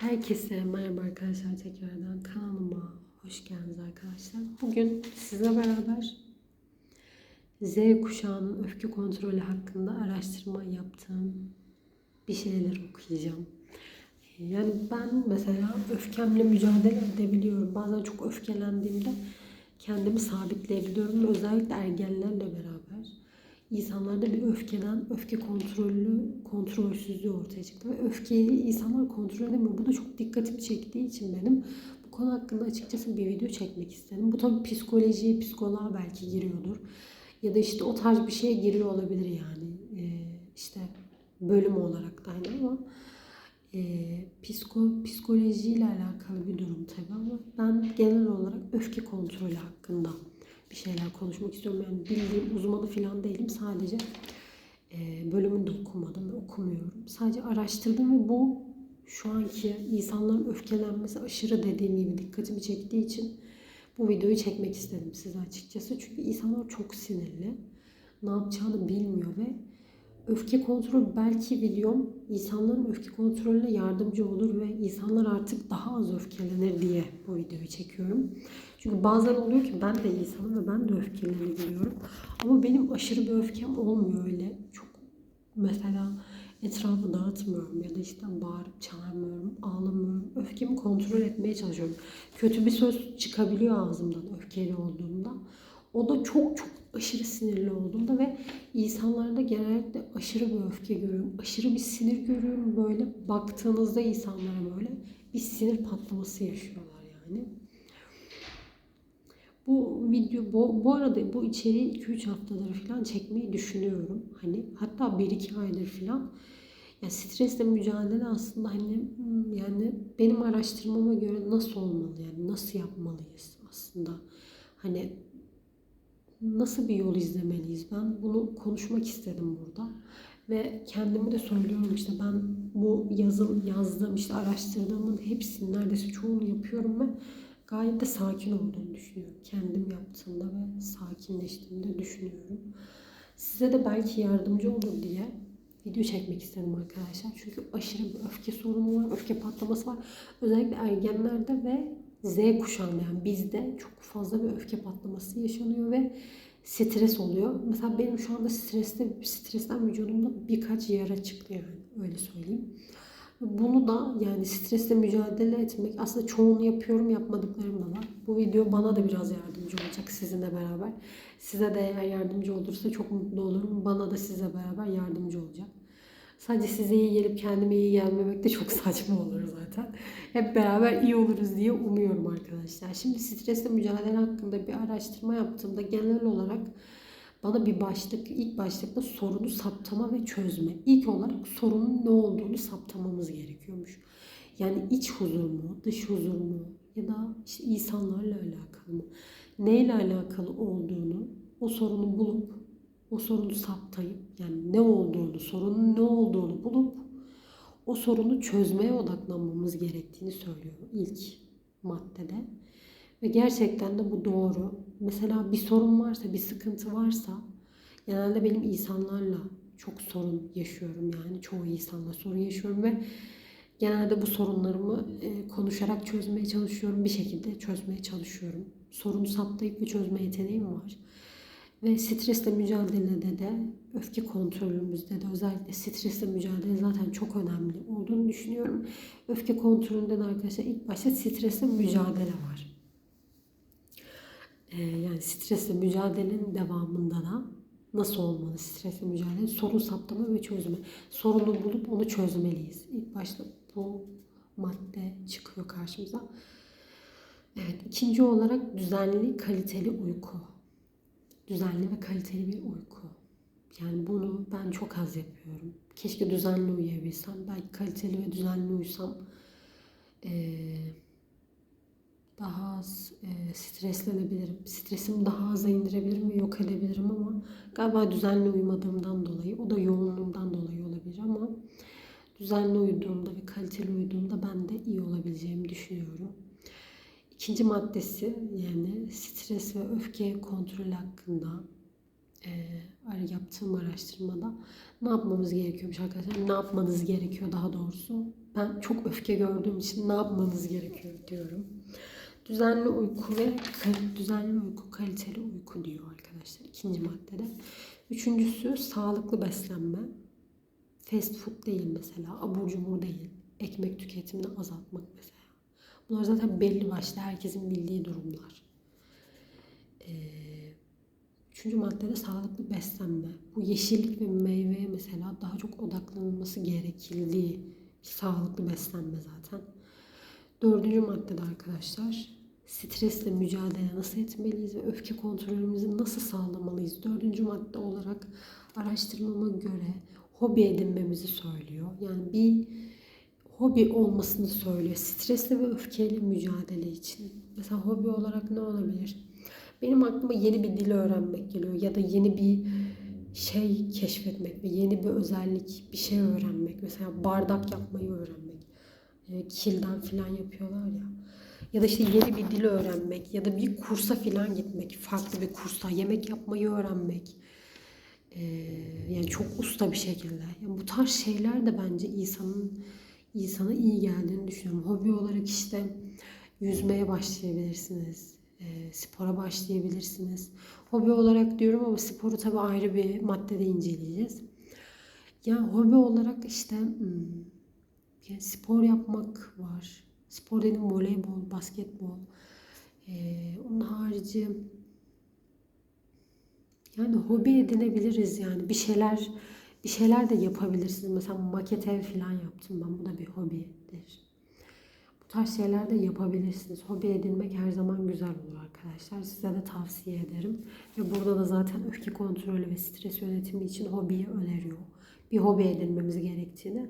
Herkese merhaba arkadaşlar tekrardan kanalıma hoş geldiniz arkadaşlar. Bugün sizle beraber Z kuşağının öfke kontrolü hakkında araştırma yaptığım bir şeyler okuyacağım. Yani ben mesela öfkemle mücadele edebiliyorum. Bazen çok öfkelendiğimde kendimi sabitleyebiliyorum özellikle ergenlerle beraber insanlarda bir öfkeden öfke kontrollü kontrolsüzlüğü ortaya çıktı ve öfkeyi insanlar kontrol edemiyor. Bu da çok dikkatimi çektiği için benim bu konu hakkında açıkçası bir video çekmek istedim. Bu tabii psikolojiye, psikoloğa belki giriyordur. Ya da işte o tarz bir şeye giriyor olabilir yani. Ee, işte bölüm olarak da hani ama e, psiko, psikolojiyle alakalı bir durum tabii ama ben genel olarak öfke kontrolü hakkında bir şeyler konuşmak istiyorum. Yani bildiğim uzmanı falan değilim. Sadece e, bölümünü de okumadım ve okumuyorum. Sadece araştırdım ve bu şu anki insanların öfkelenmesi aşırı dediğim gibi dikkatimi çektiği için bu videoyu çekmek istedim size açıkçası. Çünkü insanlar çok sinirli. Ne yapacağını bilmiyor ve öfke kontrol belki videom insanların öfke kontrolüne yardımcı olur ve insanlar artık daha az öfkelenir diye bu videoyu çekiyorum. Çünkü bazen oluyor ki ben de insanım ve ben de öfkelenebiliyorum. Ama benim aşırı bir öfkem olmuyor öyle. Çok mesela etrafı dağıtmıyorum ya da işte bağırıp çağırmıyorum, ağlamıyorum. Öfkemi kontrol etmeye çalışıyorum. Kötü bir söz çıkabiliyor ağzımdan öfkeli olduğumda. O da çok çok aşırı sinirli olduğumda ve insanlarda genellikle aşırı bir öfke görüyorum. Aşırı bir sinir görüyorum. Böyle baktığınızda insanlara böyle bir sinir patlaması yaşıyorlar yani. Bu video bu, bu arada bu içeriği 2-3 haftadır falan çekmeyi düşünüyorum. Hani hatta 1-2 aydır falan. Ya stresle mücadele aslında hani yani benim araştırmama göre nasıl olmalı yani nasıl yapmalıyız aslında. Hani nasıl bir yol izlemeliyiz? Ben bunu konuşmak istedim burada. Ve kendimi de söylüyorum işte ben bu yazıl yazdığım işte araştırdığımın hepsini neredeyse çoğunu yapıyorum ve gayet de sakin olduğunu düşünüyorum. Ve sakinleştiğimde düşünüyorum. Size de belki yardımcı olur diye video çekmek istedim arkadaşlar. Çünkü aşırı bir öfke sorunu var, öfke patlaması var. Özellikle ergenlerde ve Z kuşağında yani bizde çok fazla bir öfke patlaması yaşanıyor ve stres oluyor. Mesela benim şu anda streste, stresten vücudumda birkaç yara çıktı yani öyle söyleyeyim. Bunu da yani stresle mücadele etmek aslında çoğunu yapıyorum yapmadıklarım da var. Bu video bana da biraz yardımcı olacak sizinle beraber. Size de eğer yardımcı olursa çok mutlu olurum. Bana da size beraber yardımcı olacak. Sadece size iyi gelip kendime iyi gelmemek de çok saçma olur zaten. Hep beraber iyi oluruz diye umuyorum arkadaşlar. Şimdi stresle mücadele hakkında bir araştırma yaptığımda genel olarak bana bir başlık, ilk başlıkta sorunu saptama ve çözme. İlk olarak sorunun ne olduğunu saptamamız gerekiyormuş. Yani iç huzur mu, dış huzur mu ya da işte insanlarla alakalı mı? Neyle alakalı olduğunu, o sorunu bulup o sorunu saptayıp yani ne olduğunu, sorunun ne olduğunu bulup o sorunu çözmeye odaklanmamız gerektiğini söylüyor ilk maddede. Ve gerçekten de bu doğru. Mesela bir sorun varsa, bir sıkıntı varsa genelde benim insanlarla çok sorun yaşıyorum yani çoğu insanla sorun yaşıyorum ve genelde bu sorunlarımı e, konuşarak çözmeye çalışıyorum. Bir şekilde çözmeye çalışıyorum. Sorunu saptayıp bir çözme yeteneğim var. Ve stresle mücadelede de, öfke kontrolümüzde de özellikle stresle mücadele zaten çok önemli olduğunu düşünüyorum. Öfke kontrolünde de arkadaşlar ilk başta stresle mücadele var. Ee, yani stresle mücadelenin devamında da nasıl olmalı stresle mücadele? Sorun saptama ve çözme. Sorunu bulup onu çözmeliyiz. İlk başta bu madde çıkıyor karşımıza. Evet, ikinci olarak düzenli, kaliteli uyku düzenli ve kaliteli bir uyku. Yani bunu ben çok az yapıyorum. Keşke düzenli uyuyabilsem. Belki kaliteli ve düzenli uyusam ee, daha az e, streslenebilirim. Stresimi daha aza indirebilirim ve yok edebilirim ama galiba düzenli uyumadığımdan dolayı, o da yoğunluğumdan dolayı olabilir ama düzenli uyuduğumda ve kaliteli uyuduğumda ben de iyi olabileceğimi düşünüyorum. İkinci maddesi yani stres ve öfke kontrolü hakkında e, yaptığım araştırmada ne yapmamız gerekiyormuş arkadaşlar? Ne yapmanız gerekiyor daha doğrusu? ben çok öfke gördüğüm için ne yapmanız gerekiyor diyorum. Düzenli uyku ve düzenli uyku, kaliteli uyku diyor arkadaşlar ikinci maddede. Üçüncüsü sağlıklı beslenme. Fast food değil mesela, abur cubur değil. Ekmek tüketimini azaltmak mesela. Bunlar zaten belli başlı herkesin bildiği durumlar. Ee, Üçüncü maddede sağlıklı beslenme. Bu yeşillik ve meyveye mesela daha çok odaklanılması gerekildiği sağlıklı beslenme zaten. Dördüncü maddede arkadaşlar stresle mücadele nasıl etmeliyiz ve öfke kontrolümüzü nasıl sağlamalıyız? Dördüncü madde olarak araştırmama göre hobi edinmemizi söylüyor. Yani bir hobi olmasını söylüyor. Stresle ve öfkeyle mücadele için. Mesela hobi olarak ne olabilir? Benim aklıma yeni bir dil öğrenmek geliyor ya da yeni bir şey keşfetmek ve yeni bir özellik, bir şey öğrenmek. Mesela bardak yapmayı öğrenmek. E, kilden falan yapıyorlar ya. Ya da işte yeni bir dil öğrenmek ya da bir kursa falan gitmek, farklı bir kursa yemek yapmayı öğrenmek. E, yani çok usta bir şekilde. Yani bu tarz şeyler de bence insanın insana iyi geldiğini düşünüyorum. Hobi olarak işte yüzmeye başlayabilirsiniz. E, spora başlayabilirsiniz. Hobi olarak diyorum ama sporu tabii ayrı bir maddede inceleyeceğiz. Yani hobi olarak işte hmm, yani spor yapmak var. Spor dedim voleybol, basketbol. Ee, onun harici yani hobi edinebiliriz yani bir şeyler bir şeyler de yapabilirsiniz. Mesela maket ev falan yaptım ben. Bu da bir hobidir. Bu tarz şeyler de yapabilirsiniz. Hobi edinmek her zaman güzel olur arkadaşlar. Size de tavsiye ederim. Ve burada da zaten öfke kontrolü ve stres yönetimi için hobiyi öneriyor. Bir hobi edinmemiz gerektiğini.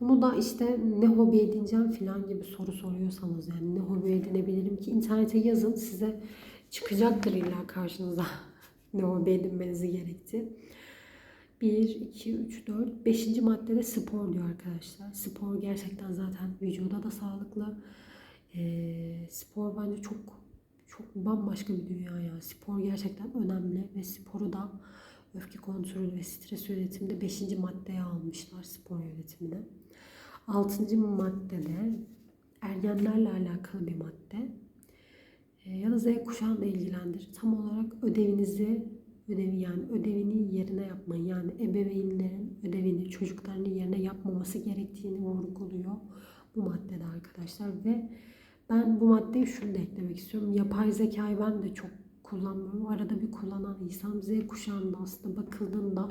Bunu da işte ne hobi edineceğim falan gibi soru soruyorsanız yani ne hobi edinebilirim ki internete yazın size çıkacaktır illa karşınıza ne hobi edinmenizi gerektiği. 1, 2, 3, 4, 5. maddede spor diyor arkadaşlar. Spor gerçekten zaten vücuda da sağlıklı. Ee, spor bence çok çok bambaşka bir dünya ya. Spor gerçekten önemli ve sporu da öfke kontrolü ve stres yönetiminde 5. maddeye almışlar spor yönetimine. 6. maddede ergenlerle alakalı bir madde. Ee, ya da Z kuşağını da ilgilendirir. Tam olarak ödevinizi ödevi yani ödevini yerine yapmayı yani ebeveynlerin ödevini çocuklarının yerine yapmaması gerektiğini vurguluyor bu maddede arkadaşlar ve ben bu maddeye şunu da eklemek istiyorum. Yapay zekayı ben de çok kullanmıyorum. Arada bir kullanan insan Z kuşağında aslında bakıldığında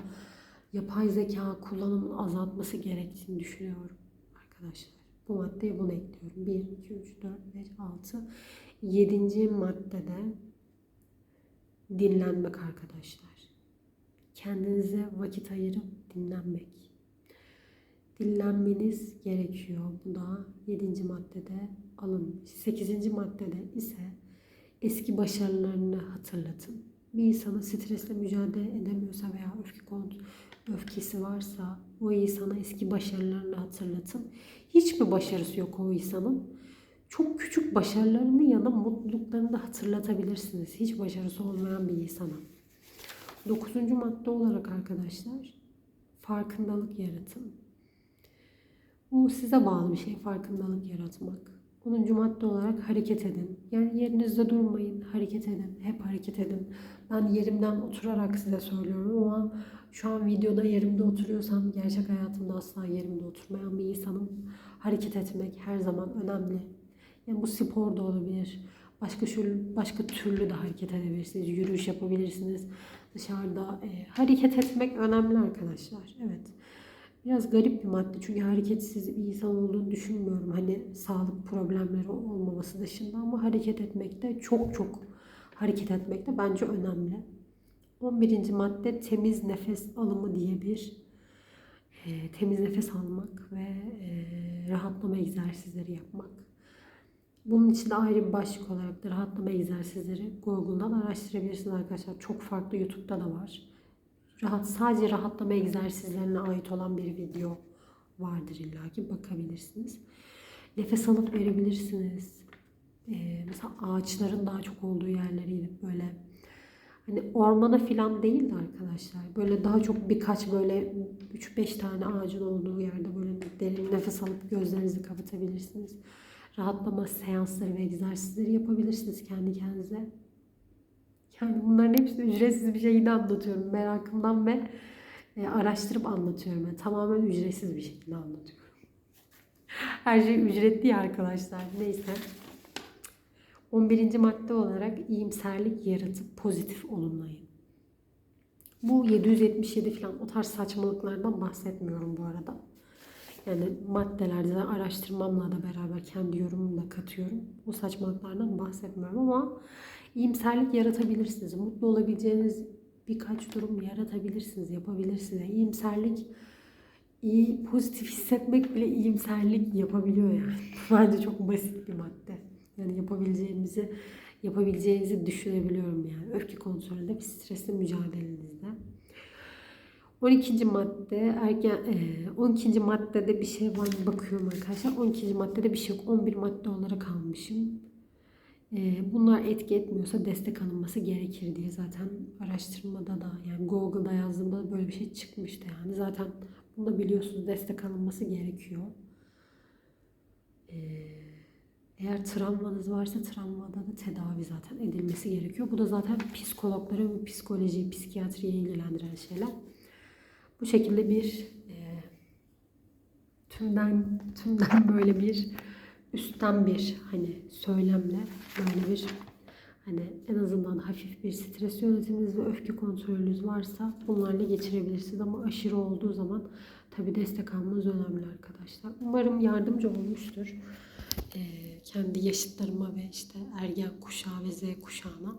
yapay zeka kullanımını azaltması gerektiğini düşünüyorum arkadaşlar. Bu maddeye bunu ekliyorum. 1, 2, 3, 4, 5, 6. 7. maddede dinlenmek arkadaşlar. Kendinize vakit ayırıp dinlenmek. Dinlenmeniz gerekiyor. Bu da 7. maddede alın. 8. maddede ise eski başarılarını hatırlatın. Bir insanın stresle mücadele edemiyorsa veya öfke öfkesi varsa o insana eski başarılarını hatırlatın. Hiçbir başarısı yok o insanın. Çok küçük başarılarını ya da mutluluklarını da hatırlatabilirsiniz. Hiç başarısı olmayan bir insana. Dokuzuncu madde olarak arkadaşlar farkındalık yaratın. Bu size bağlı bir şey farkındalık yaratmak. 10. madde olarak hareket edin. Yani yerinizde durmayın, hareket edin. Hep hareket edin. Ben yerimden oturarak size söylüyorum ama şu an videoda yerimde oturuyorsam gerçek hayatımda asla yerimde oturmayan bir insanım. Hareket etmek her zaman önemli. Yani bu spor da olabilir. Başka türlü, başka türlü de hareket edebilirsiniz. Yürüyüş yapabilirsiniz. Dışarıda e, hareket etmek önemli arkadaşlar. Evet. Biraz garip bir madde çünkü hareketsiz bir insan olduğunu düşünmüyorum. Hani sağlık problemleri olmaması dışında ama hareket etmek de çok çok hareket etmek de bence önemli. 11. madde temiz nefes alımı diye bir e, temiz nefes almak ve e, rahatlama egzersizleri yapmak. Bunun için de ayrı bir başlık olarak da rahatlama egzersizleri Google'dan araştırabilirsiniz arkadaşlar. Çok farklı YouTube'da da var. Rahat, sadece rahatlama egzersizlerine ait olan bir video vardır illaki bakabilirsiniz. Nefes alıp verebilirsiniz. Ee, mesela ağaçların daha çok olduğu yerlere gidip böyle Hani ormana filan değil de arkadaşlar. Böyle daha çok birkaç böyle 3-5 tane ağacın olduğu yerde böyle derin nefes alıp gözlerinizi kapatabilirsiniz. Rahatlama seansları ve egzersizleri yapabilirsiniz kendi kendinize. Yani bunların hepsi ücretsiz bir şekilde anlatıyorum. Merakımdan ve e, araştırıp anlatıyorum. Yani tamamen ücretsiz bir şekilde anlatıyorum. Her şey ücretli ya arkadaşlar. Neyse. 11. madde olarak iyimserlik yaratıp pozitif olumlayın. Bu 777 falan o tarz saçmalıklardan bahsetmiyorum bu arada. Yani maddelerde araştırmamla da beraber kendi yorumumu da katıyorum. O saçmalıklardan bahsetmiyorum ama iyimserlik yaratabilirsiniz. Mutlu olabileceğiniz birkaç durum yaratabilirsiniz, yapabilirsiniz. İyimserlik iyi, pozitif hissetmek bile iyimserlik yapabiliyor yani. Bence çok basit bir madde. Yani yapabileceğimizi yapabileceğinizi düşünebiliyorum yani. Öfke kontrolünde bir stresle mücadelenizde. 12. madde erken e, 12. maddede bir şey var mı bakıyorum arkadaşlar. 12. maddede bir şey yok. 11 madde olarak almışım. E, bunlar etki etmiyorsa destek alınması gerekir diye zaten araştırmada da yani Google'da yazdığımda böyle bir şey çıkmıştı yani. Zaten bunu da biliyorsunuz destek alınması gerekiyor. Eee eğer travmanız varsa travmada da tedavi zaten edilmesi gerekiyor. Bu da zaten psikologları psikoloji, psikiyatriye ilgilendiren şeyler. Bu şekilde bir e, tümden tümden böyle bir üstten bir hani söylemle böyle bir hani en azından hafif bir stres yönetiminiz ve öfke kontrolünüz varsa bunlarla geçirebilirsiniz ama aşırı olduğu zaman tabi destek almanız önemli arkadaşlar. Umarım yardımcı olmuştur e, kendi yaşıtlarıma ve işte ergen kuşağı ve Z kuşağına.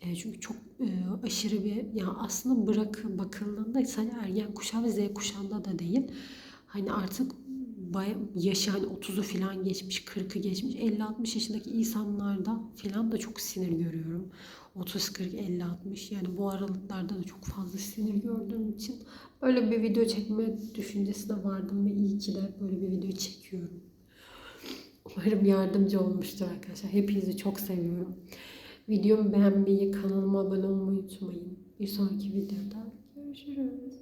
E, çünkü çok e, aşırı bir ya aslında bırak bakıldığında sadece ergen kuşağı ve Z kuşağında da değil. Hani artık baya, yaşı hani 30'u falan geçmiş, 40'ı geçmiş, 50-60 yaşındaki insanlarda falan da çok sinir görüyorum. 30, 40, 50, 60 yani bu aralıklarda da çok fazla sinir gördüğüm için böyle bir video çekme düşüncesine vardım ve iyi ki de böyle bir video çekiyorum. Umarım yardımcı olmuştur arkadaşlar. Hepinizi çok seviyorum. Videomu beğenmeyi, kanalıma abone olmayı unutmayın. Bir sonraki videoda görüşürüz.